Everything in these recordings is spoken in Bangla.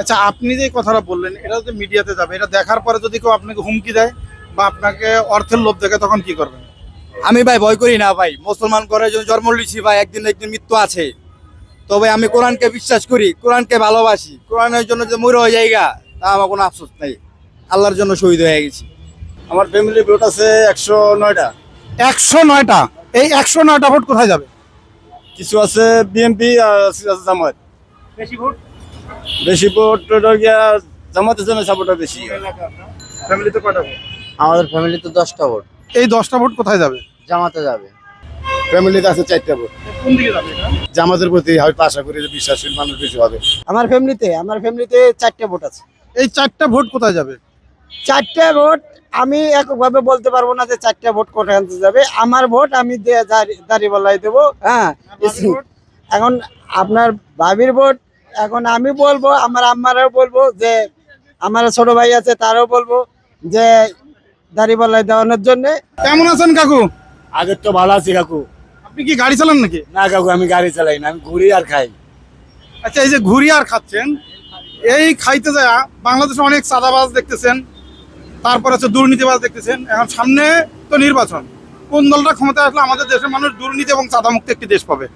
আচ্ছা আপনি যে কথাটা বললেন এটা যদি মিডিয়াতে যাবে এটা দেখার পরে যদি কেউ আপনাকে হুমকি দেয় বা আপনাকে অর্থের লোভ দেখে তখন কি করবেন? আমি ভাই ভয় করি না ভাই। মুসলমান করে জন্য জন্ম লিছি ভাই একদিন একদিন মৃত্যু আছে। তবে আমি কোরআনকে বিশ্বাস করি কোরআনকে ভালোবাসি। কোরআনের জন্য যে মরে হয়ে জায়গা তা আমার কোনো আফসোস নেই। আল্লাহর জন্য শহীদ হয়ে গেছি। আমার ফ্যামিলি ভোট আছে একশো নয়টা। একশো নয়টা? এই একশো নয়টা ভোট কোথায় যাবে? কিছু আছে বিএনপি আর আছে জামাত বেশি ভোট? বেশি ভোট হলো গিয়া জামাতের জন্য সাপোর্টটা বেশি। ফ্যামিলিতে আমাদের ফ্যামিলিতে দশটা ভোট। এই দশটা ভোট কোথায় যাবে? জামাতে যাবে। ফ্যামিলিতে আছে চারটা ভোট। কোন দিকে যাবে জামাতের প্রতি হয়তো আশা করি যে বিশ্বাসী মানুষ বেশি হবে। আমার ফ্যামিলিতে আমার ফ্যামিলিতে চারটে ভোট আছে। এই চারটা ভোট কোথায় যাবে? চারটে ভোট আমি এককভাবে বলতে পারব না যে চারটে ভোট কোথায় আনতে যাবে। আমার ভোট আমি দাঁড়িয়ে দেবো। হ্যাঁ এখন আপনার ভাবির ভোট এখন আমি বলব আমার আম্মারও বলব যে আমার ছোট ভাই আছে তারও বলব যে দাঁড়িয়ে দেওয়ানোর জন্যে। কেমন আছেন কাকু? আগের তো ভালো আছি কাকু। আপনি কি গাড়ি চালান নাকি? না কাকু আমি গাড়ি চালাই না আমি ঘুরি আর খাই। আচ্ছা এই যে ঘুরি আর খাচ্ছেন এই খাইতে যায় বাংলাদেশে অনেক চাঁদাবাজ দেখতেছেন তারপর হচ্ছে দুর্নীতিবাজ দেখতেছেন। এখন সামনে তো নির্বাচন। কোন দলটা ক্ষমতায় আসলে আমাদের দেশের মানুষ দুর্নীতি এবং চাঁদামুক্ত একটি দেশ পাবে?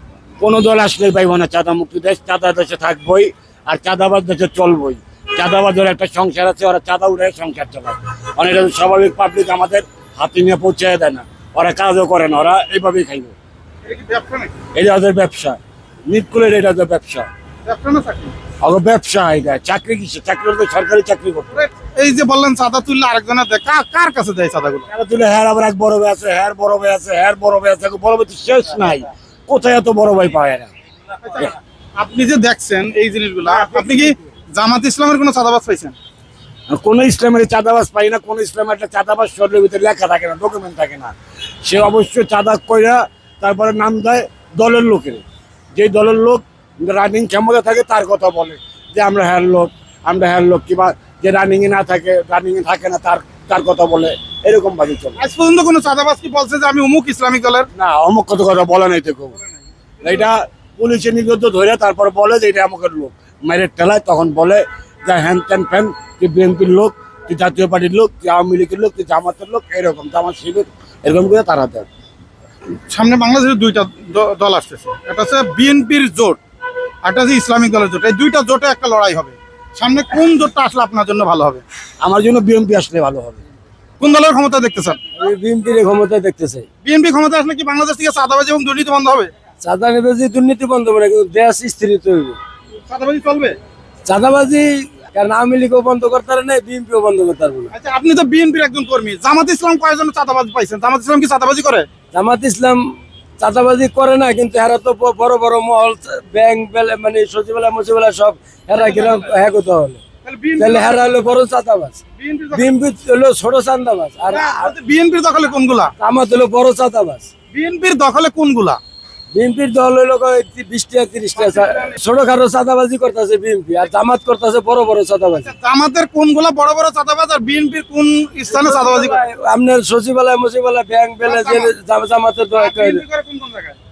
কোনো দল আসলেই পাইব না চাঁদা মুক্তি দেশ চাঁদা দেশে থাকবই আর চাঁদাবাজ দেশে চলবই। চাঁদাবাজের একটা সংসার আছে ওরা চাঁদা উঠে সংসার চালায়। অনেক স্বাভাবিক পাবলিক আমাদের হাতে নিয়ে পৌঁছে দেয় না। ওরা কাজও করে না ওরা এইভাবেই খাইব। এটা ওদের ব্যবসা। নিটকুলের এটা ওদের ব্যবসা। ব্যবসা চাকরি? ব্যবসা এটা। চাকরি কিসে চাকরি হলে তো সরকারি চাকরি করতে এই যে বললেন চাঁদা তুললে আরেকজনের দেয় কার কার কাছে দেয় চাঁদাগুলো? তারা তুলে হ্যার আবার এক বড় ভাই আছে হ্যার বড় ভাই আছে হ্যার বড় ভাই আছে বড় ভাই শেষ নাই। কোথায় এত বড় ভাই পায় না? আপনি যে দেখছেন এই জিনিসগুলা আপনি কি জামাত ইসলামের কোনো চাঁদাবাজ পাইছেন? কোন ইসলামের চাঁদাবাজ পাই না কোন ইসলামের একটা চাঁদাবাজ শরীরের ভিতরে লেখা থাকে না ডকুমেন্ট থাকে না। সে অবশ্যই চাঁদা কইরা তারপরে নাম দেয় দলের লোকের। যে দলের লোক রানিং ক্ষমতা থাকে তার কথা বলে যে আমরা হ্যার লোক আমরা হ্যার লোক কিংবা যে রানিংয়ে না থাকে রানিংয়ে থাকে না তার তার কথা বলে। এরকম ভাবে চলে। আজ পর্যন্ত কোনো চাঁদাবাজ কি বলছে যে আমি অমুক ইসলামিক দলের? না অমুক কত কথা বলে নাই তো কেউ। এটা পুলিশে নিগত ধরে তারপর বলে যে এটা আমাকে লোক মেরে টেলায় তখন বলে যে হ্যান ত্যান ফ্যান তুই বিএনপির লোক তুই জাতীয় পার্টির লোক তুই আওয়ামী লীগের লোক তুই জামাতের লোক এরকম জামাত শিবির এরকম করে তারা দেয়। সামনে বাংলাদেশের দুইটা দল আসতেছে। একটা হচ্ছে বিএনপির জোট একটা হচ্ছে ইসলামিক দলের জোট। এই দুইটা জোটে একটা লড়াই হবে। সামনে কোন জোটটা আসলে আপনার জন্য ভালো হবে? আমার জন্য বিএনপি আসলে ভালো হবে। কোন দলের ক্ষমতা দেখতে চান? বিএনপির ক্ষমতা দেখতে চাই বিএনপি ক্ষমতা আসলে কি বাংলাদেশ থেকে চাঁদাবাজি এবং দুর্নীতি বন্ধ হবে? চাঁদা নেবেজি দুর্নীতি বন্ধ করে কিন্তু দেশ স্থিরিত হইব। চাঁদাবাজি চলবে? চাঁদাবাজি কারণ আওয়ামী লীগও বন্ধ করতে পারে না বিএনপিও বন্ধ করতে পারব না। আচ্ছা আপনি তো বিএনপির একজন কর্মী। জামাত ইসলাম চাঁদাবাজি পাইছেন। জামাত ইসলাম কি চাঁদাবাজি করে? জামাত ইসলাম চাঁদাবাজি করে না কিন্তু এরা তো বড় বড় মহল ব্যাংক বেলা মানে সচিবালয় মুচিবালয় সব এরা কিরম হ্যাঁ। করতে হলো তাহলে হেরা হলো বড় চাঁদাবাজ। বিএনপি হলো ছোট আর বিএনপির দখলে কোনগুলা? জামাত হলো বড় চাঁদাবাজ। বিএনপির দখলে কোনগুলা? বিএনপির দল হলো বিশটা তিরিশটা ছোটখাটো চাঁদাবাজি করতেছে বিএনপি আর জামাত করতেছে বড় বড় চাঁদাবাজি। জামাতের কোনগুলা বড় বড় চাঁদাবাজ আর বিএনপির কোন স্থানে চাঁদাবাজি আপনার সচিবালয় মুচিবালয় ব্যাংক বেলা জামাতের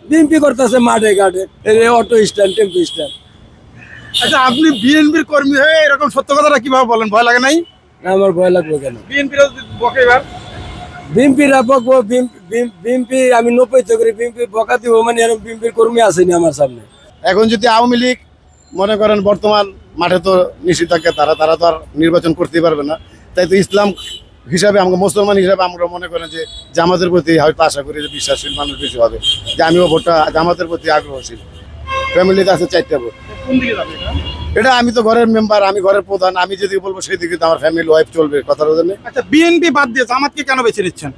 বিএনপি করতেছে মাঠে ঘাটে। Auto stand tempo stand. আচ্ছা আপনি বিএনপির কর্মী হয়ে এরকম সত্য কথাটা কীভাবে বলেন? ভয় লাগে নাই? আমার ভয় লাগবে কেন? বিএনপির বকে এবার? বিএনপির বকবো বিএনপি আমি নব্বই তো করি বিএনপি বকা দিব মানে এরকম বিএনপির কর্মী আসেনি আমার সামনে। এখন যদি আওয়ামী লীগ মনে করেন বর্তমান মাঠে তো নিষেধাজ্ঞা তারা তারা তো আর নির্বাচন করতে পারবে না। তাই তো ইসলাম হিসাবে আমরা মুসলমান হিসাবে আমরা মনে করেন যে জামাতের প্রতি হয়তো আশা করি যে বিশ্বাসী মানুষ বেশি হবে যে আমিও ভোটটা জামাতের প্রতি আগ্রহশীল। ফ্যামিলিতে আছে চারটা ভোট কোন দিকে যাবে এটা? এটা আমি তো ঘরের মেম্বার আমি ঘরের প্রধান আমি যদি বলব সেই দিকে তো আমার ফ্যামিলি ওয়াইফ চলবে কথার জন্য আচ্ছা বিএনপি বাদ দিয়ে জামাতকে কেন বেছে নিচ্ছেন?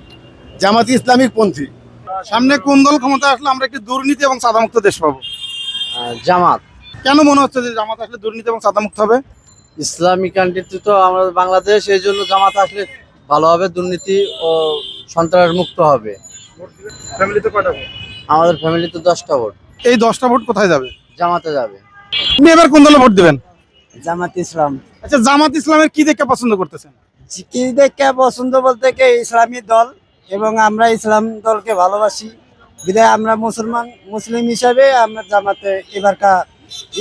জামাত ইসলামিক পন্থী। সামনে কোন দল ক্ষমতা আসলে আমরা একটি দুর্নীতি এবং সাদামুক্ত দেশ পাবো? জামাত। কেন মনে হচ্ছে যে জামাত আসলে দুর্নীতি এবং সাদামুক্ত হবে? ইসলামিক কান্ট্রিতে তো আমাদের বাংলাদেশ এই জন্য জামাত আসলে ভালো হবে দুর্নীতি ও সন্ত্রাস মুক্ত হবে। ফ্যামিলিতে কয়টা ভোট? আমাদের ফ্যামিলিতে দশটা ভোট। এই দশটা ভোট কোথায় যাবে? জামাতে যাবে। আপনি এবার কোন দলে ভোট দেবেন? জামাত ইসলাম। আচ্ছা জামাত ইসলামের কি দেখে পছন্দ করতেছেন? কি দেখে পছন্দ বলতে কি ইসলামী দল এবং আমরা ইসলাম দলকে ভালোবাসি। বিধায় আমরা মুসলমান মুসলিম হিসাবে আমরা জামাতে এবারকা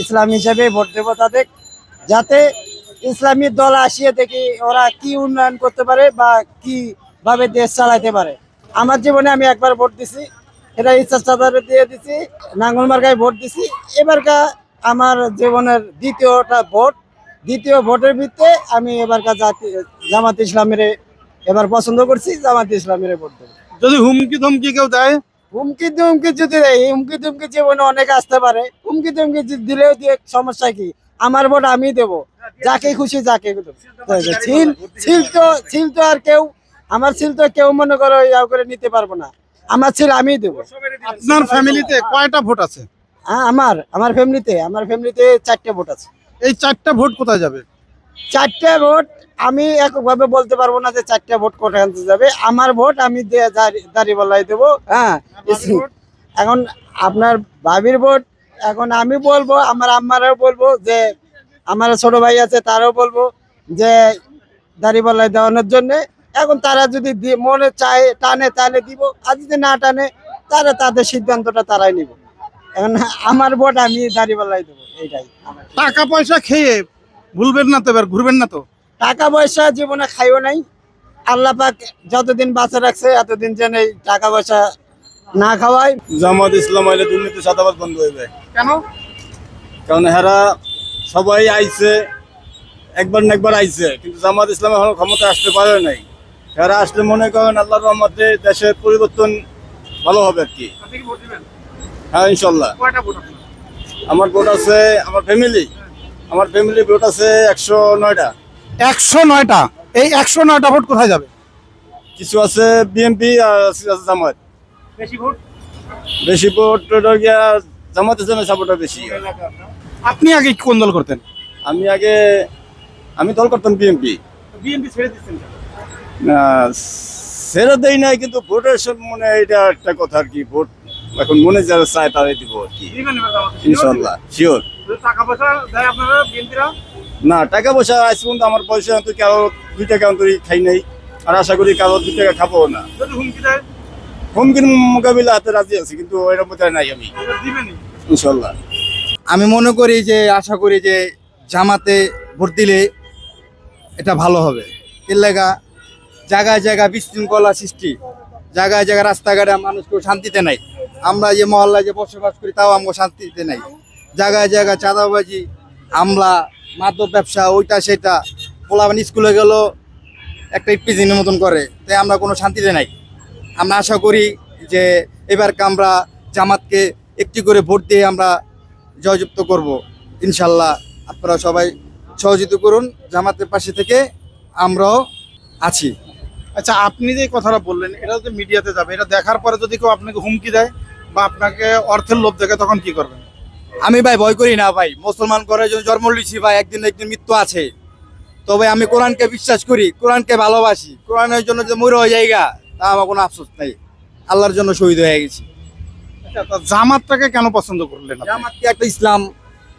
ইসলাম হিসাবে ভোট দেবো তাদের যাতে ইসলামী দল আসিয়ে দেখি ওরা কি উন্নয়ন করতে পারে বা কি ভাবে দেশ চালাইতে পারে। আমার জীবনে আমি একবার ভোট দিছি। এটা ইচ্ছা সাদারে দিয়ে দিছি নাঙ্গলমার্গায় ভোট দিছি। এবারকা আমার জীবনের দ্বিতীয়টা ভোট। দ্বিতীয় ভোটের ভিত্তিতে আমি এবারকার জাতি জামাত ইসলামের এবার পছন্দ করছি জামাত ইসলামের ভোট দেবো। যদি হুমকি ধমকি কেউ দেয়? হুমকি দুমকি যদি দেয় হুমকি দুমকি জীবনে অনেক আসতে পারে। হুমকি যদি দিলেও দিয়ে সমস্যা কি? আমার ভোট আমি দেব। যাকে খুশি যাকে ছিল ছিল তো ছিল তো আর কেউ আমার ছিল তো কেউ মনে করো ইয়া করে নিতে পারব না। আমার ছিল আমি দেবো। আপনার ফ্যামিলিতে কয়টা ভোট আছে? হ্যাঁ আমার আমার ফ্যামিলিতে আমার ফ্যামিলিতে চারটে ভোট আছে। এই চারটা ভোট কোথায় যাবে? চারটে ভোট আমি এককভাবে বলতে পারব না যে চারটে ভোট কোথায় যাবে। আমার ভোট আমি দাঁড়িয়ে দেবো। হ্যাঁ এখন আপনার ভাবির ভোট এখন আমি বলব আমার আম্মারাও বলব যে আমার ছোট ভাই আছে তারাও বলব যে দাড়িপাল্লায় দেওয়ানোর জন্য এখন তারা যদি মনে চায় টানে তাহলে দিব। আর যদি না টানে তারা তাদের সিদ্ধান্তটা তারাই নিব। এখন আমার ভোট আমি দাড়িপাল্লায় দেবো। এইটাই। টাকা পয়সা খেয়ে ভুলবেন না তো এবার ঘুরবেন না তো? টাকা পয়সা জীবনে খাইও নাই। আল্লাহ পাক যতদিন বাঁচা রাখছে এতদিন যেন এই টাকা পয়সা না খাওয়াই জামাত ইসলাম আইলে দুর্নীতি সাদাবাদ বন্ধ হইবে কেন? কারণ হেরা সবাই আইছে একবার না একবার আইছে। কিন্তু জামাত ইসলাম এখন ক্ষমতা আসতে পারে নাই। হেরা আসলে মনে করেন আল্লাহর রহমতে দেশের পরিবর্তন ভালো হবে আর কি। হ্যাঁ ইনশাল্লাহ কয়টা ভোট আপনার? আমার ভোট আছে আমার ফ্যামিলি আমার ফ্যামিলি ভোট আছে একশো নয়টা। একশো নয়টা? এই একশো নয়টা ভোট কোথায় যাবে? কিছু আছে বিএনপি আর আছে জামাত বেশি ভোট? বেশি ভোট হলো গিয়া জামাত ইসলামের সাপোর্টটা বেশি। আপনি আগে কোন দল করতেন? আমি আগে আমি দল করতাম বিএনপি বিএনপি ছেড়ে দিচ্ছেন সেরা দেই নাই কিন্তু ভোটের মানে এটা একটা কথা আর কি ভোট এখন মনে যারা চায় তারাই দিব আর কি। ইনশাল্লাহ শিওর দেয় না টাকা পয়সা আজ পর্যন্ত আমার পয়সা অন্তত কারও দুই টাকা অন্তরি খাই নাই আর আশা করি কারও দুই টাকা খাব না। দেয়? হুমকির মোকাবিলা হাতে রাজি আছে কিন্তু এর মধ্যে নাই আমি। ইনশাল্লাহ। আমি মনে করি যে আশা করি যে জামাতে ভোট দিলে এটা ভালো হবে। এর লেগা জায়গায় জায়গায় বিশৃঙ্খলা সৃষ্টি। জায়গায় জায়গায় রাস্তাঘাটে মানুষ কেউ শান্তিতে নাই। আমরা যে মহল্লায় যে বসবাস করি, তাও আমাকে শান্তিতে নাই। জায়গায় জায়গায় চাঁদাবাজি আমলা মাদক ব্যবসা, ওইটা সেটা। পোলাবান স্কুলে গেল, একটা ইপিজিনের মতন করে। তাই আমরা কোনো শান্তিতে নাই। আমরা আশা করি যে এবারকে আমরা জামাতকে একটি করে ভোট দিয়ে আমরা জয়যুক্ত করব। ইনশাল্লাহ আপনারা সবাই সহযোগিতা করুন। জামাতের পাশে থেকে আমরাও আছি। আচ্ছা আপনি যে কথাটা বললেন এটা যদি মিডিয়াতে যাবে এটা দেখার পরে যদি কেউ আপনাকে হুমকি দেয় বা আপনাকে অর্থের লোভ দেখে তখন কি করবেন? আমি ভাই ভয় করি না ভাই। মুসলমান করে জন্য জন্ম লিছি ভাই একদিন না একদিন মৃত্যু আছে। তবে আমি কোরআনকে বিশ্বাস করি কোরআনকে ভালোবাসি। কোরআনের জন্য যে মরে হয়ে জায়গা তা আমার কোনো আফসোস নাই। আল্লাহর জন্য শহীদ হয়ে গেছি। আচ্ছা, জামাতটাকে কেন পছন্দ করলেন? জামাতকে একটা ইসলাম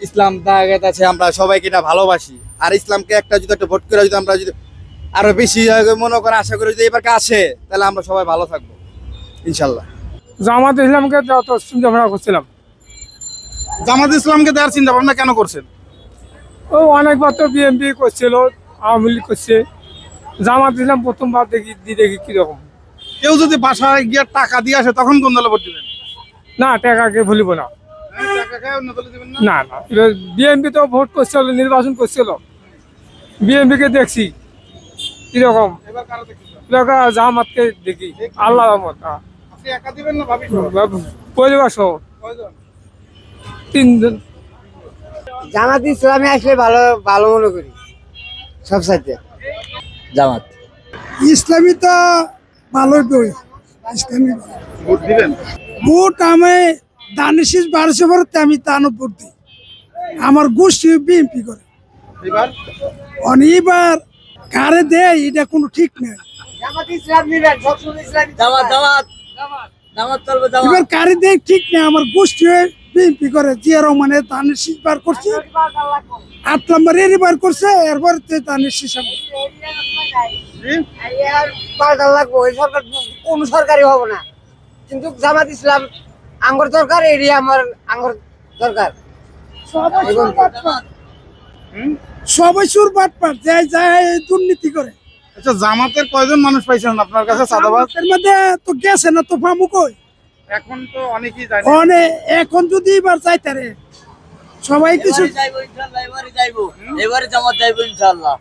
ইসলাম দাগাত আছে আমরা সবাইকে এটা ভালোবাসি। আর ইসলামকে একটা যদি একটা ভোট করে যদি আমরা যদি আরও বেশি মনে করেন আশা করি যদি এবার আসে তাহলে আমরা সবাই ভালো থাকব ইনশাল্লাহ। জামাত ইসলামকে যত চিন্তা ভাবনা করছিলাম। জামাত ইসলামকে দেওয়ার চিন্তা ভাবনা কেন করছেন? ও অনেকবার তো বিএনপি করছিল আওয়ামী লীগ করছে। জামাত ইসলাম প্রথমবার দেখি দিয়ে দেখি কীরকম। কেউ যদি বাসায় গিয়ে টাকা দিয়ে আসে তখন কোন দলে ভোট দিবেন? না টাকাকে ভুলিব টাকা খায় অন্য দলে দিবেন না? না না। বিএনপি তো ভোট করছিল নির্বাচন করছিল। বিএনপিকে দেখছি। কীরকম? এবার কারও জামাতকে দেখি। আল্লাহ রহমত। আপনি একা দিবেন না ভাবি সহ? পরিবার সহ? তিনজন। জামাত ইসলামে আসলে ভালো ভালো মনে করি। সব সাথে জামাত। ইসলামী তো ভালোই বই ইসলামী ভালো। ভোট দিবেন? ভোট আমি দানিশিস বারোশো ভরতে আমি তানো ভোট দিই। আমার গোষ্ঠী বিএনপি করে। এবার? অনেকবার কারে দেয় এটা কোনো ঠিক নেই জামাত ইসলাম নিবেন সবসময় ইসলাম জামাত জামাত। জামাত। চলবে এবার কারে দেয় ঠিক নেই আমার গোষ্ঠী বিএনপি করে জিয়া রহমানের দানিশিস বার করছে। আট নম্বর এরই বার করছে এরপর লাগবো এই সরকার কোন সরকারি হব না। কিন্তু জামাত ইসলাম আঙ্গর দরকার এরিয়া আমার আঙ্গর দরকার। সবাই সুর বাটপার যায় যায় দুর্নীতি করে। আচ্ছা জামাতের কয়জন মানুষ পাইছেন আপনার কাছে চাঁদাবাজ? এর মধ্যে তো গেছে না তো ফামু কই? এখন তো অনেকেই জানে অনে এখন যদি এবার যাইতারে সবাই কিছু যাইবো ইনশাল্লাহ এবারে যাইবো। এবারে জামাত যাইবো ইনশাল্লাহ।